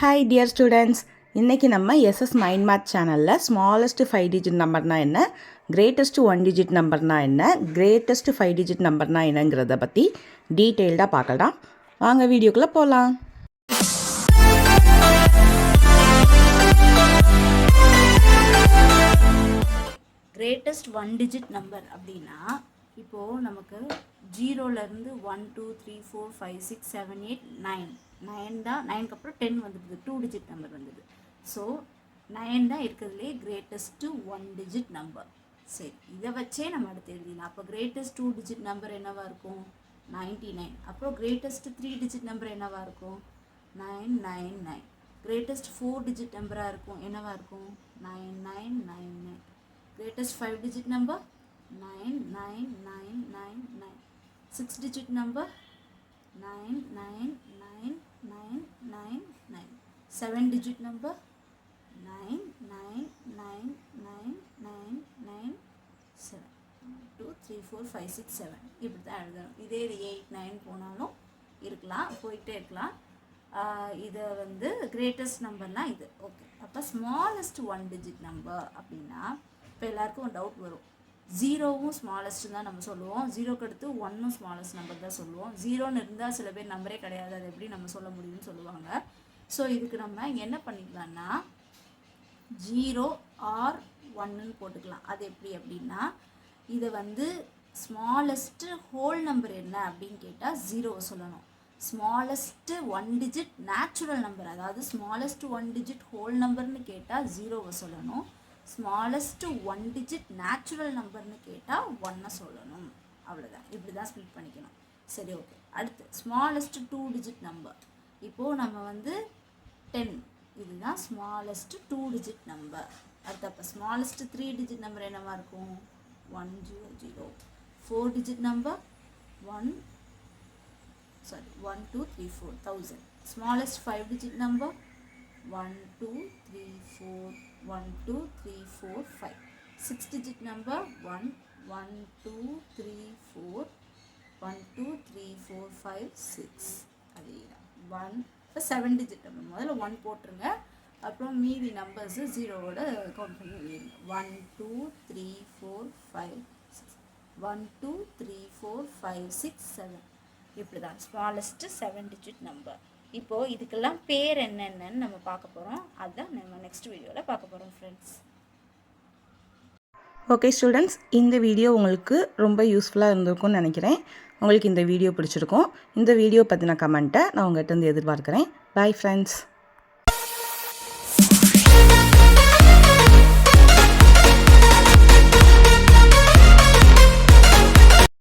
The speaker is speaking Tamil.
ஹாய் டியர் ஸ்டூடெண்ட்ஸ் இன்றைக்கி நம்ம எஸ்எஸ் மைண்ட் மேத் சேனலில் ஸ்மாலஸ்ட் ஃபைவ் டிஜிட் நம்பர்னா என்ன? கிரேட்டஸ்ட் ஒன் டிஜிட் நம்பர்னா என்ன? கிரேட்டஸ்ட் ஃபைவ் டிஜிட் நம்பர்னா என்னங்கிறத பற்றி டீட்டெயில்டாக பார்க்கலாம். வாங்க வீடியோக்குள்ளே போகலாம் கிரேட்டஸ்ட் ஒன் டிஜிட் நம்பர் அப்படின்னா இப்போது நமக்கு ஜீரோலேருந்து one two three four five six seven eight nine nine தான் நைனுக்கு அப்புறம் டென் வந்துடுது. டூ டிஜிட் நம்பர் வந்தது ஸோ நைன் தான் இருக்கிறதுலே கிரேட்டஸ்ட்டு ஒன் டிஜிட் நம்பர் சரி இதை வச்சே நம்ம அடுத்து எழுதிடலாம். அப்போ கிரேட்டஸ்ட் டூ டிஜிட் நம்பர் என்னவாக இருக்கும்? நைன்டி நைன் அப்புறம் கிரேட்டஸ்ட் த்ரீ டிஜிட் நம்பர் என்னவாக இருக்கும்? Nine nine nine greatest four digit நம்பராக இருக்கும். என்னவாக இருக்கும்? Nine nine nine nine greatest five digit number nine nine nine nine nine six digit number nine nine nine nine nine nine seven digit number nine nine nine nine nine nine seven two three four five six seven இப்படி தான் எழுதணும் இதே இது எயிட் நைன் போனாலும் இருக்கலாம் போயிட்டே இருக்கலாம் இதை வந்து கிரேட்டஸ்ட் நம்பர்னால் இது ஓகே அப்போ ஸ்மாலஸ்ட் ஒன் டிஜிட் நம்பர் அப்படின்னா இப்போ எல்லாருக்கும் டவுட் வரும் ஜீரோவும் ஸ்மாலஸ்ட்டு தான் நம்ம சொல்லுவோம். ஜீரோக்கு அடுத்து ஒன்னும் ஸ்மாலஸ்ட் நம்பர் தான் சொல்லுவோம். ஜீரோன்னு இருந்தால் சில பேர் நம்பரே கிடையாது. அது எப்படி நம்ம சொல்ல முடியும்னு சொல்லுவாங்க. ஸோ இதுக்கு நம்ம என்ன பண்ணிக்கலாம்னா ஜீரோ ஆர் ஒன்னுன்னு போட்டுக்கலாம். அது எப்படி அப்படின்னா இதை வந்து ஸ்மாலஸ்ட்டு ஹோல் நம்பர் என்ன அப்படின்னு கேட்டால் ஜீரோவை சொல்லணும். Smallest one digit natural number அதாவது ஸ்மாலஸ்ட் ஒன் டிஜிட் ஹோல் நம்பர்னு கேட்டால் ஜீரோவை சொல்லணும். ஸ்மாலஸ்ட்டு ஒன் டிஜிட் நேச்சுரல் நம்பர்னு கேட்டால் ஒன்னை சொல்லணும். அவ்வளோதான் இப்படி தான் ஸ்ப்ளிட் பண்ணிக்கணும். சரி ஓகே அடுத்து ஸ்மாலஸ்ட் டூ டிஜிட் நம்பர் இப்போது நம்ம வந்து டென் இதுதான் ஸ்மாலஸ்ட் டூ டிஜிட் நம்பர் அடுத்து அப்போ ஸ்மாலஸ்ட் த்ரீ டிஜிட் நம்பர் என்னவாக இருக்கும்? One zero zero four digit number one sorry one two three four thousand smallest five digit number one two three four one two three four five six digit number one one two three four one two three four five six அதே தான். ஒன் இப்போ செவன் டிஜிட் நம்பர் முதல்ல ஒன் போட்டுருங்க. அப்புறம் மீதி நம்பர்ஸு ஜீரோவோட கவுண்ட் பண்ணி எழுதிருங்க. One two three four five six one two three four five six seven இப்படி தான் ஸ்மாலஸ்ட்டு செவன் டிஜிட் நம்பர் இப்போது இதுக்கெல்லாம் பேர் என்னென்னு நம்ம பார்க்க போகிறோம் அதுதான் நம்ம நெக்ஸ்ட் வீடியோவில் பார்க்க போகிறோம் ஃப்ரெண்ட்ஸ் ஓகே ஸ்டூடெண்ட்ஸ் இந்த வீடியோ உங்களுக்கு ரொம்ப யூஸ்ஃபுல்லாக இருந்திருக்கும்னு நினைக்கிறேன். உங்களுக்கு இந்த வீடியோ பிடிச்சிருக்கும். இந்த வீடியோ பற்றின கமெண்ட்டை நான் உங்கள்கிட்ட இருந்து எதிர்பார்க்குறேன். Bye friends